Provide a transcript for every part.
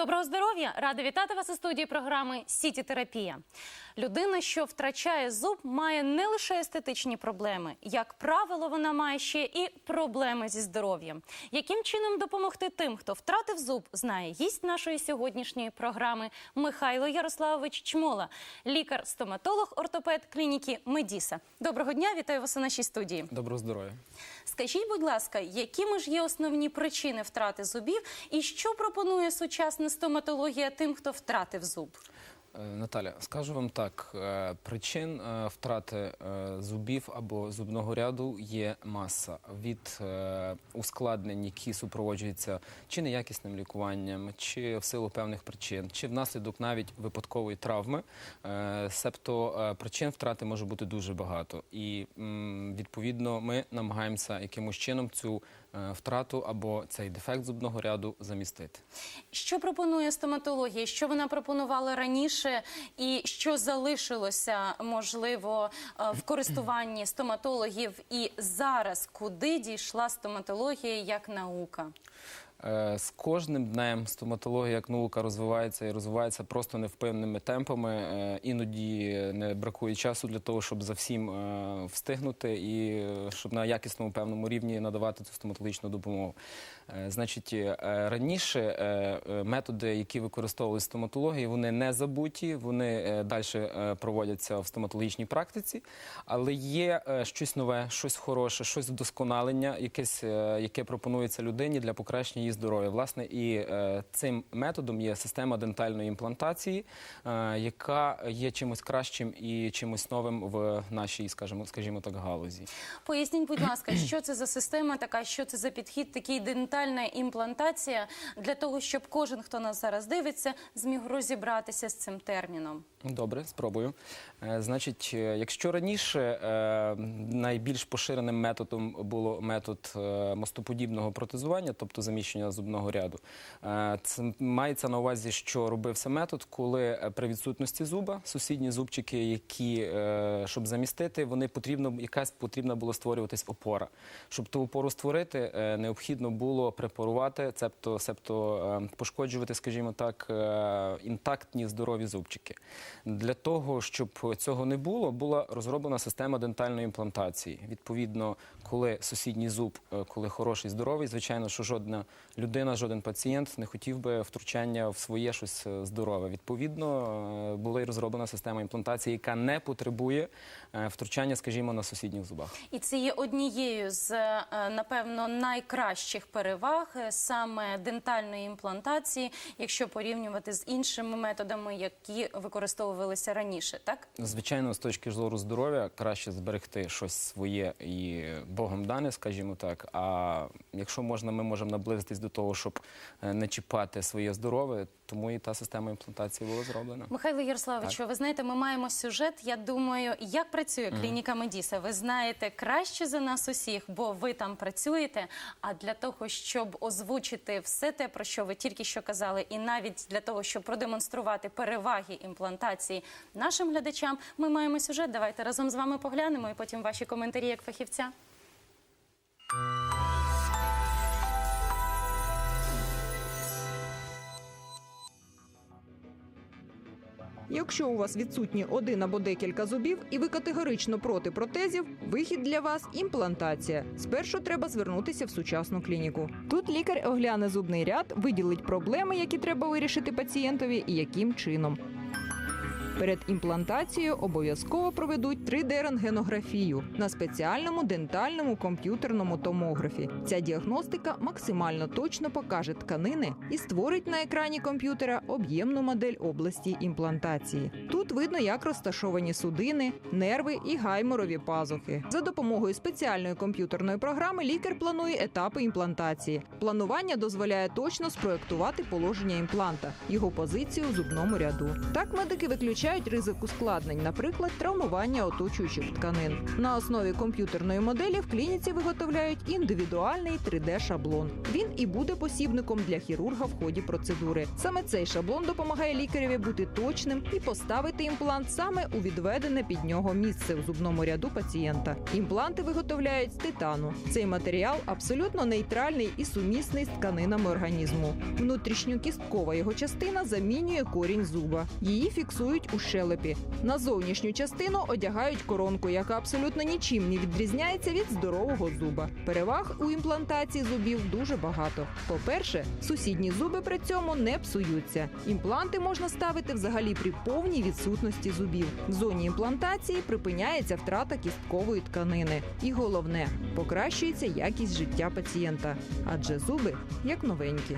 Доброго здоров'я! Рада вітати вас у студії програми Сіті Терапія. Людина, що втрачає зуб, має не лише естетичні проблеми. Як правило, вона має ще і проблеми зі здоров'ям. Яким чином допомогти тим, хто втратив зуб, знає гість нашої сьогоднішньої програми Михайло Ярославович Чмола, лікар-стоматолог, ортопед клініки Медіса. Доброго дня, вітаю вас у нашій студії. Доброго здоров'я. Скажіть, будь ласка, якими ж є основні причини втрати зубів, і що пропонує сучасна стоматологія тим, хто втратив зуб? Е, Наталя, скажу вам так: е, причин е, втрати зубів або зубного ряду є маса від ускладнень, які супроводжуються чи неякісним лікуванням, чи в силу певних причин, чи внаслідок навіть випадкової травми. Себто причин втрати може бути дуже багато, і відповідно ми намагаємося якимось чином цю втрату або цей дефект зубного ряду замістити. Що пропонує стоматологія? Що вона пропонувала раніше, і що залишилося можливо е, в користуванні стоматологів? І зараз куди дійшла стоматологія як наука? Е, З кожним днем стоматологія як наука розвивається і розвивається просто невпевненими темпами. Е, Іноді не бракує часу для того, щоб за всім е, встигнути і щоб на якісному певному рівні надавати цю стоматологічну допомогу. Значить, раніше методи, які використовували стоматології, вони не забуті, вони далі проводяться в стоматологічній практиці, але є щось нове, щось хороше, щось вдосконалення, якесь, яке пропонується людині для покращення її здоров'я. Власне, і е, цим методом є система дентальної імплантації, е, яка є чимось кращим і чимось новим в нашій, скажімо, скажімо так, галузі. Поясніть, будь ласка, що це за система така, що це за підхід, такий дентальна імплантація для того, щоб кожен, хто нас зараз дивиться, зміг розібратися з цим терміном. Добре, спробую. Е, Значить, якщо раніше найбільш поширеним методом було метод мостоподібного протезування, тобто заміщення зубного ряду, е, це мається на увазі, що робився метод, коли е, при відсутності зуба сусідні зубчики, які е, щоб замістити, вони потрібно якась потрібна була створюватись опора. Щоб ту опору створити, необхідно було препарувати, цебто, себто пошкоджувати, скажімо так, інтактні здорові зубчики. Для того, щоб цього не було, була розроблена система дентальної імплантації. Відповідно, коли сусідній зуб, коли хороший, здоровий, звичайно, що жодна людина, жоден пацієнт не хотів би втручання в своє щось е, здорове. Відповідно, е, була і розроблена система імплантації, яка не потребує е, втручання, скажімо, на сусідніх зубах. І це є однією з напевно найкращих переваг саме дентальної імплантації, якщо порівнювати з іншими методами, які використовувалися раніше, так Звичайно, з точки зору здоров'я краще зберегти щось своє і Богом дане, скажімо так. А якщо можна, ми можемо наблизитись до того, щоб е, не чіпати своє здоров'я, тому і та система імплантації була зроблена. Михайло Ярославовичу, ви знаєте, ми маємо сюжет. Я думаю, як працює клініка Медіса. Ви знаєте краще за нас усіх, бо ви там працюєте. А для того, щоб озвучити все те, про що ви тільки що казали, і навіть для того, щоб продемонструвати переваги імплантації нашим глядачам, ми маємо сюжет. Давайте разом з вами поглянемо і потім ваші коментарі як фахівця. Якщо у вас відсутні один або декілька зубів, і ви категорично проти протезів, вихід для вас імплантація. Спершу треба звернутися в сучасну клініку. Тут лікар огляне зубний ряд, виділить проблеми, які треба вирішити пацієнтові, і яким чином. Перед імплантацією обов'язково проведуть 3D-рентгенографію на спеціальному дентальному комп'ютерному томографі. Ця діагностика максимально точно покаже тканини і створить на екрані комп'ютера об'ємну модель області імплантації. Тут видно, як розташовані судини, нерви і гайморові пазухи. За допомогою спеціальної комп'ютерної програми лікар планує етапи імплантації. Планування дозволяє точно спроектувати положення імпланта, його позицію в зубному ряду. Так медики виключають передбачають ризик ускладнень, наприклад, травмування оточуючих тканин. На основі комп'ютерної моделі в клініці виготовляють індивідуальний 3D-шаблон. Він і буде посібником для хірурга в ході процедури. Саме цей шаблон допомагає лікареві бути точним і поставити імплант саме у відведене під нього місце у зубному ряду пацієнта. Імпланти виготовляють з титану. Цей матеріал абсолютно нейтральний і сумісний з тканинами організму. Внутрішньокісткова його частина замінює корінь зуба. Її фіксують у щелепі. На зовнішню частину одягають коронку, яка абсолютно нічим не відрізняється від здорового зуба. Переваг у імплантації зубів дуже багато. По-перше, сусідні зуби при цьому не псуються. Імпланти можна ставити взагалі при повній відсутності зубів. В зоні імплантації припиняється втрата кісткової тканини. І головне, покращується якість життя пацієнта, адже зуби як новенькі.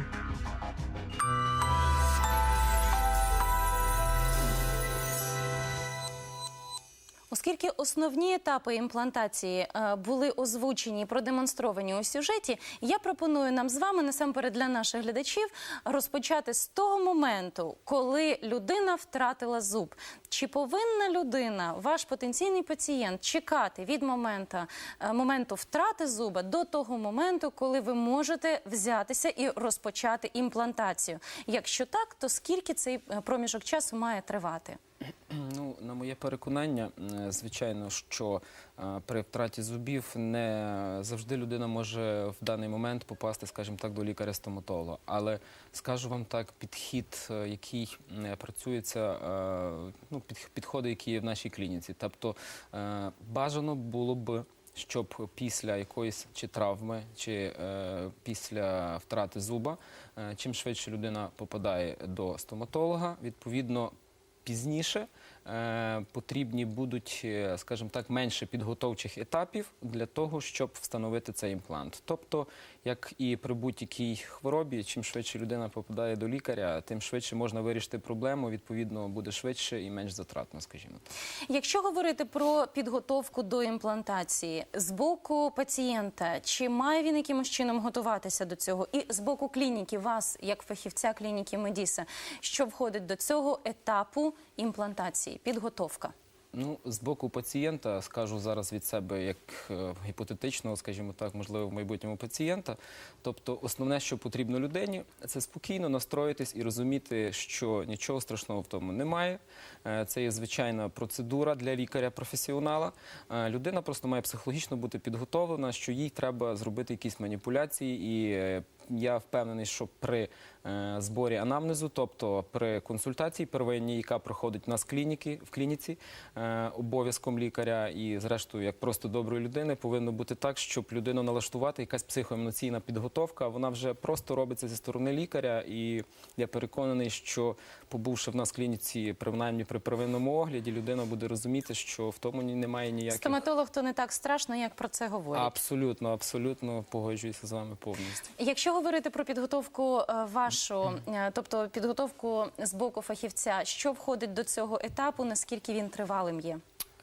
Оскільки основні етапи імплантації е, були озвучені і продемонстровані у сюжеті, я пропоную нам з вами насамперед для наших глядачів розпочати з того моменту, коли людина втратила зуб. Чи повинна людина, ваш потенційний пацієнт, чекати від моменту, е, моменту втрати зуба до того моменту, коли ви можете взятися і розпочати імплантацію? Якщо так, то скільки цей е, проміжок часу має тривати? Ну, на моє переконання, е, звичайно, що при втраті зубів не завжди людина може в даний момент попасти, скажімо так, до лікаря-стоматолога. Але скажу вам так, підхід, е, який працюється, е, ну, під- підходи, які є в нашій клініці. Тобто е, бажано було б. Щоб після якоїсь чи травми, чи після втрати зуба, чим швидше людина попадає до стоматолога, відповідно пізніше потрібні будуть, е, скажімо так, менше підготовчих етапів для того, щоб встановити цей імплант. Тобто, як і при будь-якій хворобі, чим швидше людина попадає до лікаря, тим швидше можна вирішити проблему. Відповідно, буде швидше і менш затратно, скажімо. Якщо говорити про підготовку до імплантації з боку пацієнта, чи має він якимось чином готуватися до цього? І з боку клініки, вас, як фахівця клініки Медіса, що входить до цього етапу імплантації, підготовка? Ну, з боку пацієнта скажу зараз від себе як е, гіпотетичного, скажімо так, можливо, в майбутньому пацієнта. Тобто, основне, що потрібно людині, це спокійно настроїтись і розуміти, що нічого страшного в тому немає. Е, Це є звичайна процедура для лікаря-професіонала. Е, Людина просто має психологічно бути підготовлена, що їй треба зробити якісь маніпуляції і. е, Я впевнений, що при е, зборі анамнезу, тобто при консультації первинній, яка проходить у нас клініки, в клініці, е, обов'язком лікаря і, зрештою, як просто доброї людини, повинно бути так, щоб людину налаштувати, якась психоемоційна підготовка. Вона вже просто робиться зі сторони лікаря. І я переконаний, що побувши в нас в клініці, принаймні при первинному огляді, людина буде розуміти, що в тому немає ніяких. Стоматолог то не так страшно, як про це говорять. Абсолютно, абсолютно погоджуюся з вами повністю. Якщо говорити про підготовку е, вашу, е, тобто підготовку з боку фахівця, що входить до цього етапу, наскільки він тривалим є?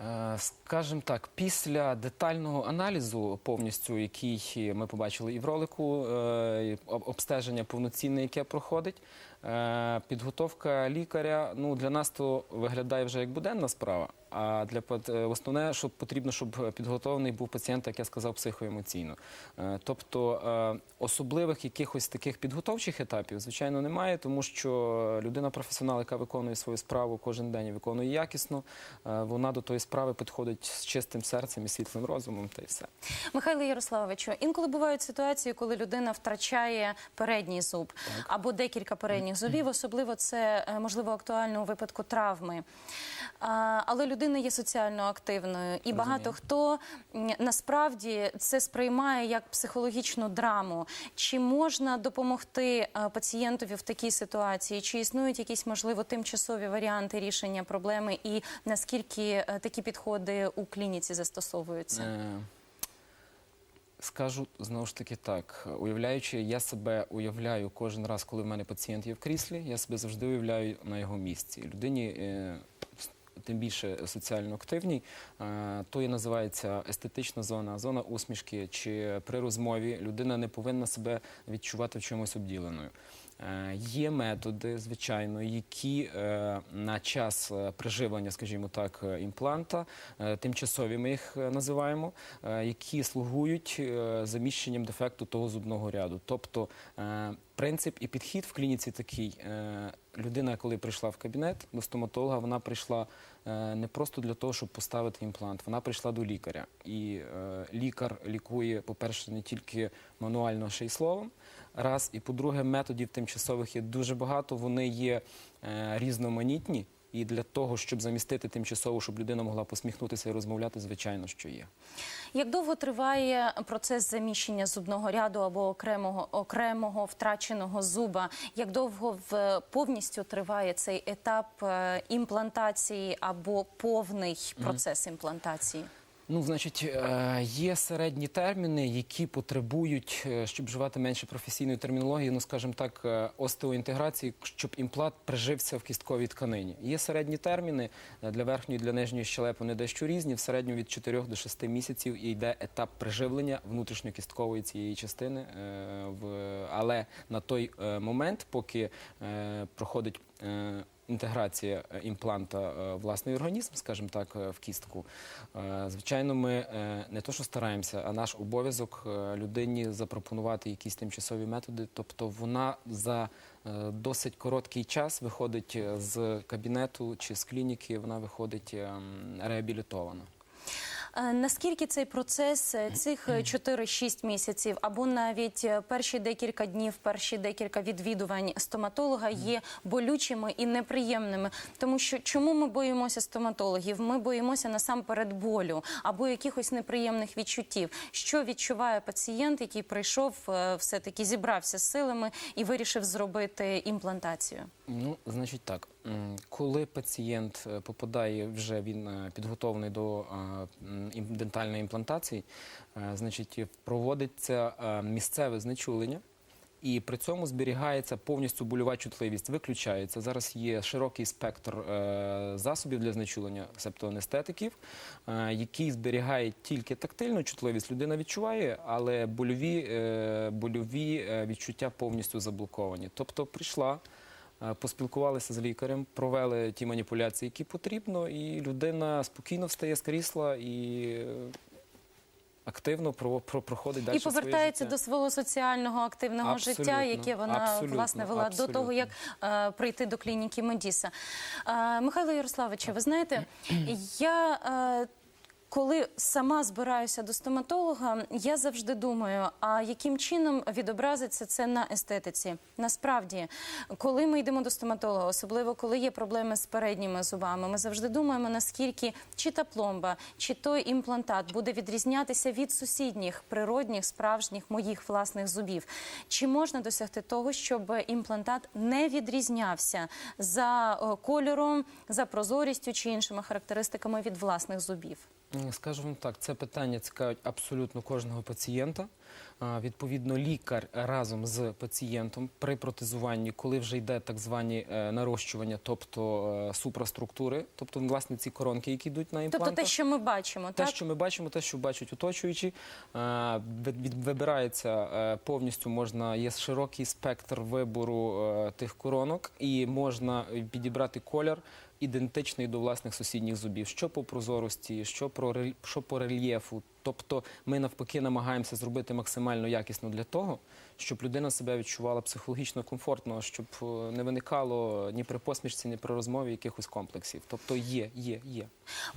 Е, Скажімо так, після детального аналізу, повністю який ми побачили і в ролику, обстеження повноцінне, яке проходить, підготовка лікаря ну, для нас то виглядає вже як буденна справа. А для е, основне, що потрібно, щоб підготовлений був пацієнт, як я сказав, психоемоційно. Е, Тобто е, особливих якихось таких підготовчих етапів, звичайно, немає, тому що людина професіонал, яка виконує свою справу кожен день і виконує якісно, вона до тої справи підходить з чистим серцем і світлим розумом, та й все. Михайло Ярославовичу, інколи бувають ситуації, коли людина втрачає передній зуб або декілька передніх зубів. Особливо це можливо актуально у випадку травми. Але людина є соціально активною, і багато хто м, насправді це сприймає як психологічну драму. Чи можна допомогти е, пацієнтові в такій ситуації? Чи існують якісь можливо тимчасові варіанти рішення проблеми, і наскільки е, такі підходи у клініці застосовуються? Е, Скажу знову ж таки так, уявляючи, я себе уявляю кожен раз, коли в мене пацієнт є в кріслі, я себе завжди уявляю на його місці. Людині, е, тим більше соціально активній, е, то і називається естетична зона, зона усмішки. Чи при розмові людина не повинна себе відчувати в чомусь обділеною. Е, Є методи, звичайно, які е, на час приживлення, скажімо так, імпланта, тимчасові ми їх називаємо, які слугують заміщенням дефекту того зубного ряду. Тобто принцип і підхід в клініці такий. Людина, коли прийшла в кабінет до стоматолога, вона прийшла не просто для того, щоб поставити імплант. Вона прийшла до лікаря. І е, лікар лікує, по-перше, не тільки мануально, а ще й словом. Раз. І по-друге, методів тимчасових є дуже багато. Вони є е, різноманітні. І для того, щоб замістити тимчасово, щоб людина могла посміхнутися і розмовляти, звичайно, що є. Як довго триває процес заміщення зубного ряду або окремого окремого втраченого зуба? Як довго в повністю триває цей етап е, імплантації або повний процес імплантації? Ну, значить, е, є середні терміни, які потребують, е, щоб вживати менше професійної термінології, ну скажімо так, е, остеоінтеграції, щоб імплант прижився в кістковій тканині. Є середні терміни для верхньої, для нижньої щелепи, вони дещо різні. В середньому від 4 до 6 місяців і йде етап приживлення внутрішньокісткової цієї частини. Але на той момент, поки проходить інтеграція е, імпланта е, власний організм, скажімо так, е, в кістку. Е, Звичайно, ми е, не то, що стараємося, а наш обов'язок е, людині запропонувати якісь тимчасові методи. Тобто вона за е, досить короткий час виходить е, з кабінету чи з клініки, вона виходить ем, реабілітована. Е, Наскільки цей процес е, цих е, 4-6 місяців, або навіть е, перші декілька днів, перші декілька відвідувань стоматолога є болючими і неприємними? Тому що чому ми боїмося стоматологів? Ми боїмося насамперед болю або якихось неприємних відчуттів. Що відчуває пацієнт, який прийшов, е, все таки зібрався з силами і вирішив зробити імплантацію? Ну, значить так, коли пацієнт е, попадає вже він е, підготовлений до е, дентальної імплантації, значить проводиться місцеве знечулення. І при цьому зберігається повністю больова чутливість, виключається. Зараз є широкий спектр е, засобів для знечулення септоанестетиків, е, який зберігає тільки тактильну чутливість. Людина відчуває, але больові, е, больові відчуття повністю заблоковані. Тобто прийшла, поспілкувалися з лікарем, провели ті маніпуляції, які потрібно, і людина спокійно встає з крісла і е, активно про, про, проходить далі. і повертається своє життя. до свого соціального активного Абсолютно, життя, яке вона власне вела до того, як е, прийти до клініки Медіса. Е, Михайло Ярославовичу, ви знаєте, я. Е, коли сама збираюся до стоматолога, я завжди думаю, а яким чином відобразиться це на естетиці? Насправді, коли ми йдемо до стоматолога, особливо коли є проблеми з передніми зубами, ми завжди думаємо, наскільки чи та пломба, чи той імплантат буде відрізнятися від сусідніх природних, справжніх моїх власних зубів. Чи можна досягти того, щоб імплантат не відрізнявся за е, кольором, за прозорістю чи іншими характеристиками від власних зубів? М, Скажу вам так, це питання цікавить абсолютно кожного пацієнта. Відповідно, лікар разом з пацієнтом при протезуванні, коли вже йде так звані е, нарощування, тобто е, супраструктури, тобто власне ці коронки, які йдуть на імплантах. Тобто те, що ми бачимо, Те, так? що ми бачимо, те, що бачать оточуючі, е, вибирається е, повністю. Можна є широкий спектр вибору е, тих коронок, і можна підібрати колір ідентичний до власних сусідніх зубів, що по прозорості, що про що по рельєфу. Тобто, ми навпаки намагаємося зробити максимально якісно для того, щоб людина себе відчувала психологічно комфортно, щоб е, не виникало ні при посмішці, ні при розмові якихось комплексів. Тобто є, є, є.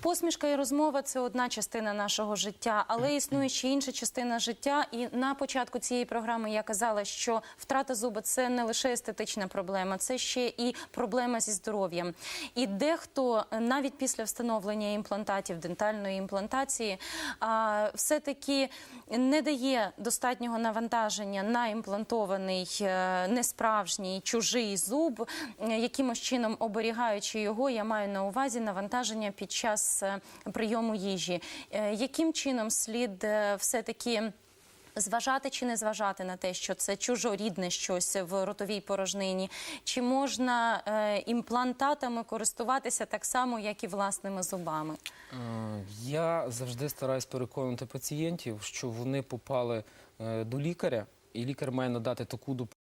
Посмішка і розмова це одна частина нашого життя, але існує ще інша частина життя. І на початку цієї програми я казала, що втрата зуба це не лише естетична проблема, це ще і проблема зі здоров'ям. І дехто е, навіть після встановлення імплантатів, дентальної імплантації, а, все-таки не дає достатнього навантаження на імплантований е, несправжній чужий зуб, е, якимось чином оберігаючи його, я маю на увазі навантаження під час е, прийому їжі. Е, Яким чином слід е, все-таки Зважати чи не зважати на те, що це чужорідне щось в ротовій порожнині, чи можна е, імплантатами користуватися так само, як і власними зубами? Е, Я завжди стараюсь переконувати пацієнтів, що вони попали е, до лікаря, і лікар має надати таку допомогу.